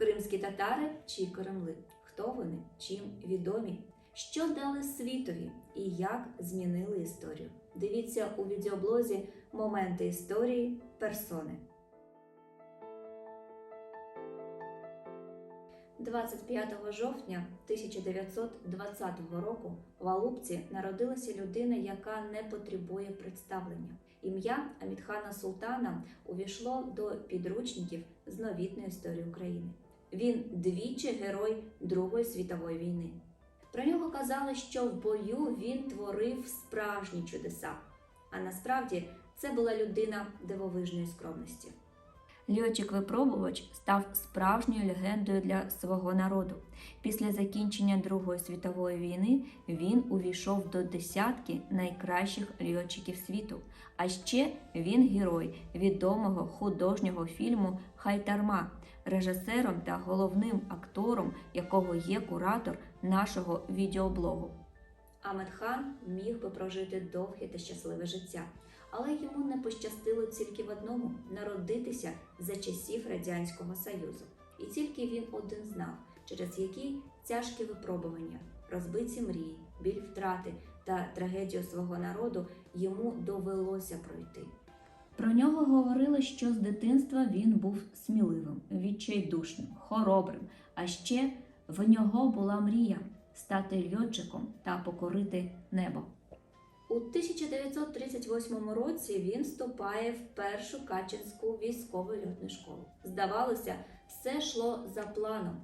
Кримські татари чи Кремли? Хто вони? Чим відомі? Що дали світові і як змінили історію? Дивіться у відеоблозі Моменти історії персони. 25 жовтня 1920 року в Алупці народилася людина, яка не потребує представлення. Ім'я Амітхана Султана увійшло до підручників з новітної історії України. Він двічі герой Другої світової війни. Про нього казали, що в бою він творив справжні чудеса, а насправді це була людина дивовижної скромності. Льотчик-випробувач став справжньою легендою для свого народу. Після закінчення Другої світової війни він увійшов до десятки найкращих льотчиків світу. А ще він герой відомого художнього фільму Хайтарма, режисером та головним актором, якого є куратор нашого відеоблогу. Амедхан міг би прожити довге та щасливе життя, але йому не пощастило тільки в одному народитися за часів Радянського Союзу. І тільки він один знав, через які тяжкі випробування, розбиті мрії, біль втрати та трагедію свого народу йому довелося пройти. Про нього говорили, що з дитинства він був сміливим, відчайдушним, хоробрим, а ще в нього була мрія стати льотчиком та покорити небо. У 1938 році він вступає в першу Качинську військову льотну школу. Здавалося, все йшло за планом: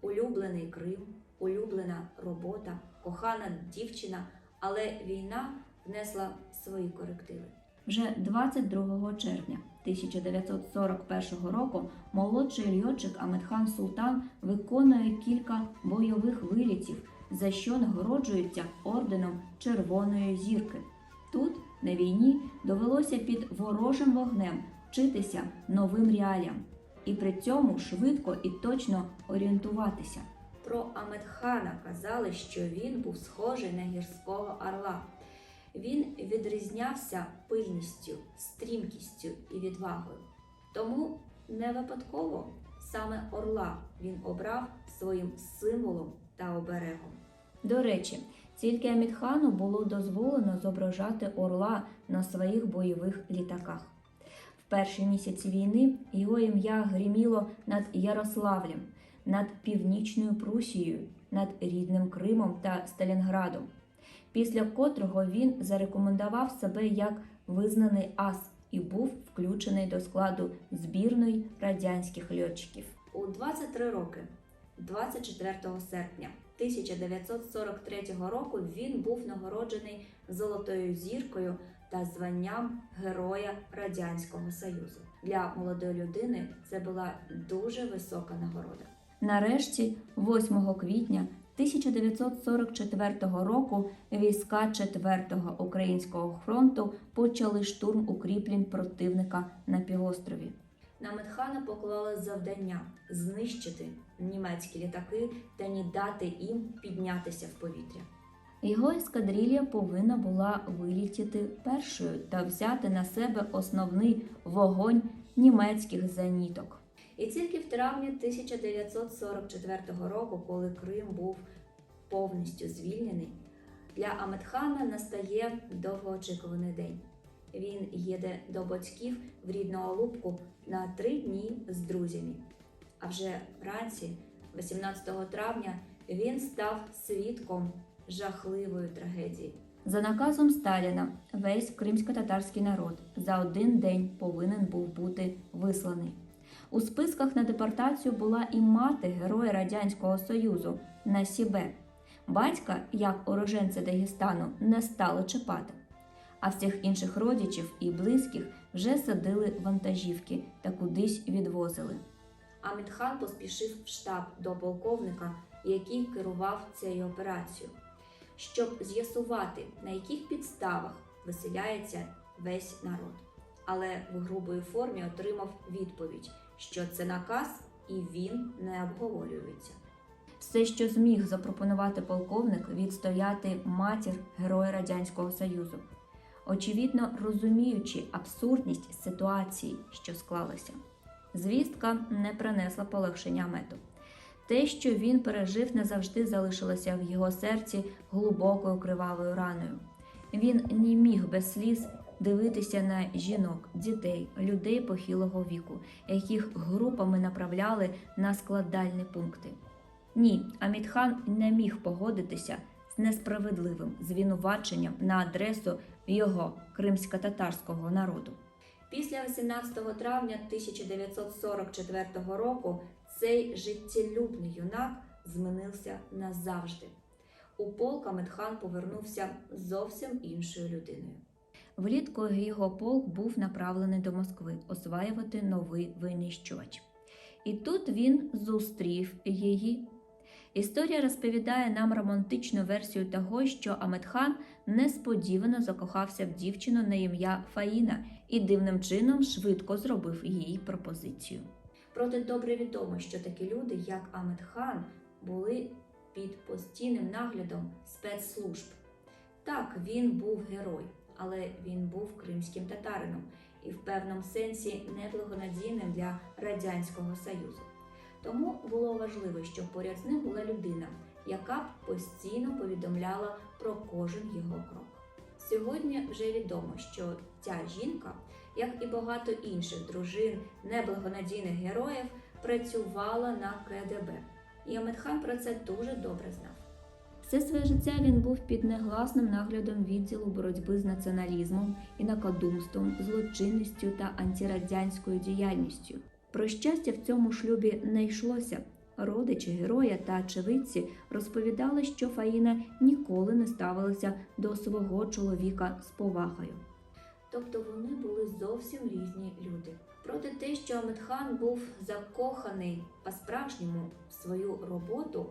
улюблений Крим, улюблена робота, кохана дівчина, але війна внесла свої корективи. Вже 22 червня 1941 року молодший льотчик Амедхан Султан виконує кілька бойових вилітів, за що нагороджується орденом Червоної зірки. Тут, на війні, довелося під ворожим вогнем вчитися новим реаліям і при цьому швидко і точно орієнтуватися. Про Амедхана казали, що він був схожий на гірського орла. Він відрізнявся пильністю, стрімкістю і відвагою. Тому не випадково саме орла він обрав своїм символом та оберегом. До речі, тільки Амідхану було дозволено зображати орла на своїх бойових літаках. В перші місяці війни його ім'я гриміло над Ярославлем, над Північною Прусією, над рідним Кримом та Сталінградом, після котрого він зарекомендував себе як визнаний ас і був включений до складу збірної радянських льотчиків. У 23 роки, 24 серпня 1943 року, він був нагороджений золотою зіркою та званням Героя Радянського Союзу. Для молодої людини це була дуже висока нагорода. Нарешті, 8 квітня 1944 року, війська 4-го українського фронту почали штурм укріплень противника на півострові. На Медхана поклали завдання знищити німецькі літаки та не дати їм піднятися в повітря. Його ескадрилья повинна була вилітіти першою та взяти на себе основний вогонь німецьких зеніток. І тільки в травні 1944 року, коли Крим був повністю звільнений, для Амедхана настає довгоочікуваний день. Він їде до батьків в рідну Алупку на три дні з друзями. А вже вранці, 18 травня, він став свідком жахливої трагедії. За наказом Сталіна, весь кримсько-татарський народ за один день повинен був бути висланий. У списках на депортацію була і мати героя Радянського Союзу Насібе. Батька, як уроженця Дагестану, не стали чіпати, а всіх інших родичів і близьких вже садили вантажівки та кудись відвозили. Амідхан поспішив в штаб до полковника, який керував цією операцією, щоб з'ясувати, на яких підставах виселяється весь народ. Але в грубої формі отримав відповідь, що це наказ і він не обговорюється. Все, що зміг запропонувати полковник, відстояти матір Героя Радянського Союзу, очевидно розуміючи абсурдність ситуації, що склалася. Звістка не принесла полегшення мету. Те, що він пережив, назавжди залишилося в його серці глибокою кривавою раною. Він не міг без сліз дивитися на жінок, дітей, людей похилого віку, яких групами направляли на складальні пункти. Ні, Амітхан не міг погодитися з несправедливим звинуваченням на адресу його кримсько-татарського народу. Після 18 травня 1944 року цей життєлюбний юнак змінився назавжди. У полк Амитхан повернувся зовсім іншою людиною. Влітку його полк був направлений до Москви осваювати новий винищувач. І тут він зустрів її. Історія розповідає нам романтичну версію того, що Аметхан несподівано закохався в дівчину на ім'я Фаїна і дивним чином швидко зробив їй пропозицію. Проте добре відомо, що такі люди, як Аметхан, були під постійним наглядом спецслужб. Так, він був герой, але він був кримським татарином і в певному сенсі неблагонадійним для Радянського Союзу. Тому було важливо, щоб поряд з ним була людина, яка б постійно повідомляла про кожен його крок. Сьогодні вже відомо, що ця жінка, як і багато інших дружин неблагонадійних героїв, працювала на КДБ. І Амедхан про це дуже добре знав. Все своє життя він був під негласним наглядом відділу боротьби з націоналізмом, інакодумством, злочинністю та антирадянською діяльністю. Про щастя в цьому шлюбі не йшлося. Родичі героя та очевидці розповідали, що Фаїна ніколи не ставилася до свого чоловіка з повагою. Тобто вони були зовсім різні люди. Проте те, що Амитхан був закоханий по-справжньому в свою роботу,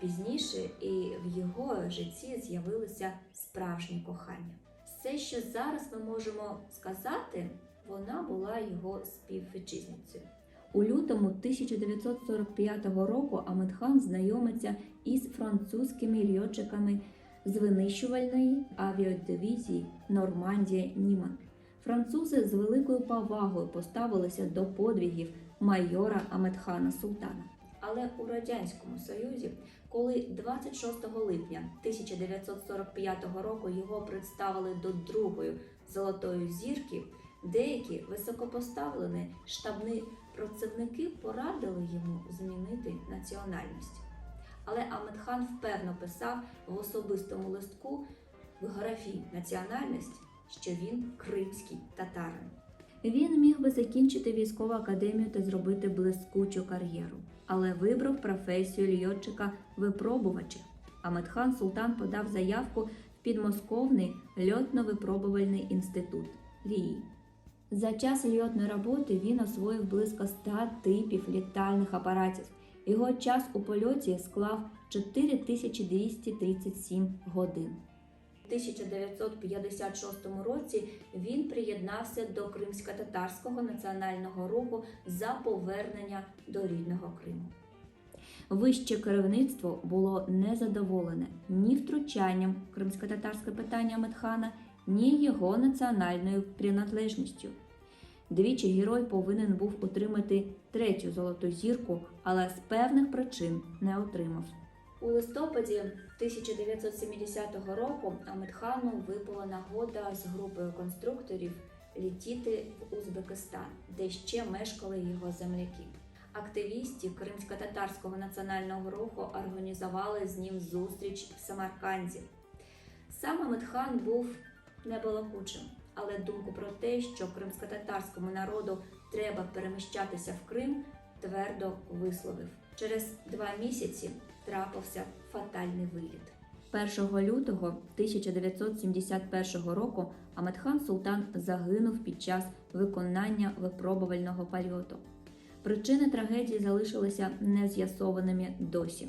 пізніше і в його житті з'явилося справжнє кохання. Все, що зараз ми можемо сказати, вона була його співвітчизницею. У лютому 1945 року Амитхан знайомиться із французькими льотчиками з винищувальної авіадивізії Нормандія Німан. Французи з великою повагою поставилися до подвігів майора Аметхана Султана. Але у Радянському Союзі, коли 26 липня 1945 року його представили до другої золотої зірки, деякі високопоставлені штабні працівники порадили йому змінити національність. Але Амедхан впевно писав в особистому листку в графі національність, що він кримський татарин. Він міг би закінчити військову академію та зробити блискучу кар'єру, але вибрав професію льотчика випробувача. Амедхан Султан подав заявку в підмосковний льотно-випробувальний інститут ЛІІ. За час льотної роботи він освоїв близько 100 типів літальних апаратів. Його час у польоті склав 4237 годин. У 1956 році він приєднався до Кримсько-татарського національного руху за повернення до рідного Криму. Вище керівництво було незадоволене ні втручанням в кримсько-татарське питання Медхана, ні його національною приналежністю. Двічі герой повинен був отримати третю золоту зірку, але з певних причин не отримав. У листопаді 1970 року Амедхану випала нагода з групою конструкторів літіти в Узбекистан, де ще мешкали його земляки. Активісти Кримсько-татарського національного руху організували з ним зустріч в Самарканді. Сам Амедхан був небалакучим, але думку про те, що кримсько-татарському народу треба переміщатися в Крим, твердо висловив. Через два місяці трапився фатальний виліт. 1 лютого 1971 року Амедхан Султан загинув під час виконання випробувального польоту. Причини трагедії залишилися нез'ясованими досі.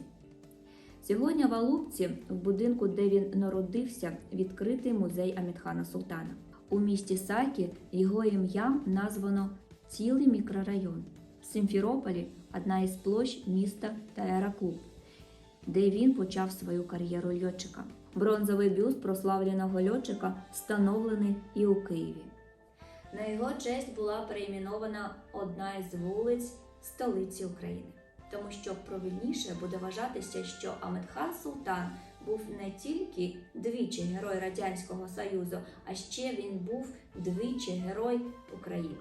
Сьогодні в Алубці, в будинку, де він народився, відкритий музей Амідхана Султана. У місті Сакі його ім'ям названо цілий мікрорайон. В Симферополі одна із площ міста та аероклуб, де він почав свою кар'єру льотчика. Бронзовий бюст прославленого льотчика встановлений і у Києві. На його честь була перейменована одна із вулиць столиці України. Тому що правильніше буде вважатися, що Амедхан Султан був не тільки двічі герой Радянського Союзу, а ще він був двічі герой України.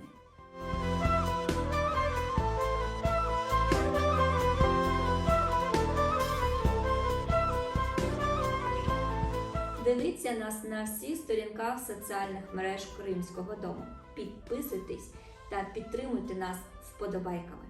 Дивіться нас на всіх сторінках соціальних мереж Кримського дому. Підписуйтесь та підтримуйте нас вподобайками.